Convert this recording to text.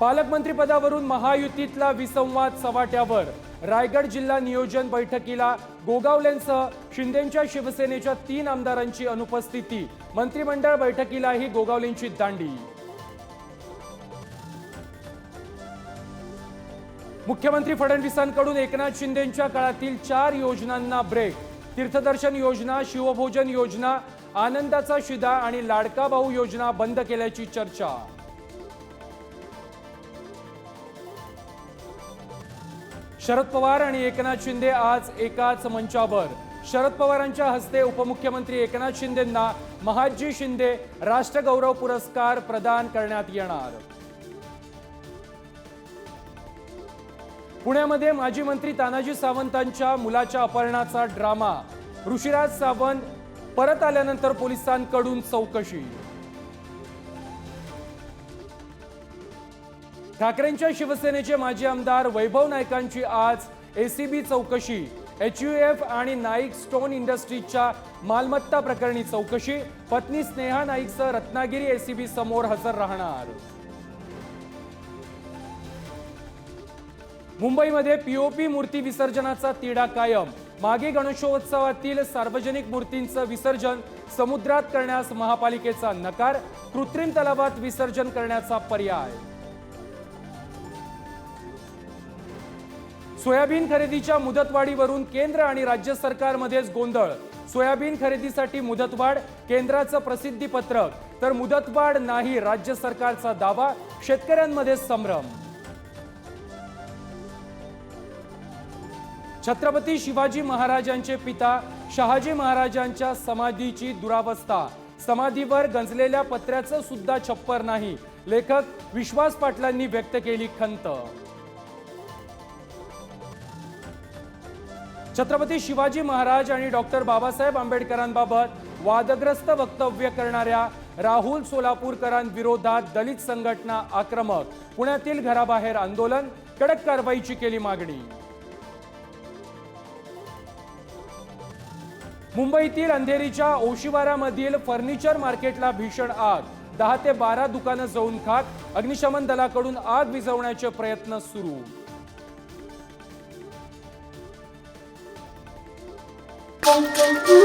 पालकमंत्रीपदावरून महायुतीतला विसंवाद सवाट्यावर. रायगड जिल्हा नियोजन बैठकीला गोगावलेंसह शिंदेच्या शिवसेनेच्या तीन आमदारांची अनुपस्थिती. मंत्रिमंडळ बैठकीलाही गोगावलेंची दांडी. मुख्यमंत्री फडणवीसांकडून एकनाथ शिंदेच्या काळातील चार योजनांना ब्रेक. तीर्थदर्शन योजना शिवभोजन योजना आनंदाचा शिदा आणि लाडका भाऊ योजना बंद केल्याची चर्चा. शरद पवार आणि एकनाथ शिंदे आज एकाच मंचावर. शरद पवारांच्या हस्ते उपमुख्यमंत्री एकनाथ शिंदेंना महाजी शिंदे राष्ट्रगौरव पुरस्कार प्रदान करण्यात येणार. पुण्यामध्ये माजी मंत्री तानाजी सावंतांच्या मुलाच्या अपहरणाचा ड्रामा. ऋषिराज सावंत परत आल्यानंतर पोलिसांकडून चौकशी. ठाकरेंच्या शिवसेनेचे माजी आमदार वैभव नायकांची आज एसीबी चौकशी एच यू एफ आणि नाईक स्टोन इंडस्ट्रीजच्या मालमत्ता प्रकरणी चौकशी पत्नी स्नेहा नाईकसह रत्नागिरी एसीबी समोर हजर राहणार. मुंबईमध्ये पीओपी मूर्ती विसर्जनाचा तिढा कायम. मागे गणेशोत्सवातील सार्वजनिक मूर्तींचं विसर्जन समुद्रात करण्यास महापालिकेचा नकार कृत्रिम तलावात विसर्जन करण्याचा पर्याय. सोयाबीन खरेदीच्या मुदतवाढीवरून केंद्र आणि राज्य सरकारमध्येच गोंधळ. सोयाबीन खरेदीसाठी मुदतवाढ केंद्राचं प्रसिद्धी पत्रक तर मुदतवाढ नाही राज्य सरकारचा दावा शेतकऱ्यांमध्ये संभ्रम. छत्रपती शिवाजी महाराजांचे पिता शहाजी महाराजांच्या समाधीची दुरावस्था. समाधीवर गंजलेल्या पत्र्याचं सुद्धा छप्पर नाही. लेखक विश्वास पाटलांनी व्यक्त केली खंत. छत्रपती शिवाजी महाराज आणि डॉक्टर बाबासाहेब आंबेडकरांबाबत वादग्रस्त वक्तव्य करणाऱ्या राहुल सोलापूरकरांविरोधात दलित संघटना आक्रमक पुण्यातील घराबाहेर आंदोलन कडक कारवाईची केली मागणी. मुंबईतील अंधेरीच्या ओशिवारामधील फर्निचर मार्केटला भीषण आग दहा ते बारा दुकानं जळून खात अग्निशमन दलाकडून आग विझवण्याचे प्रयत्न सुरू. Música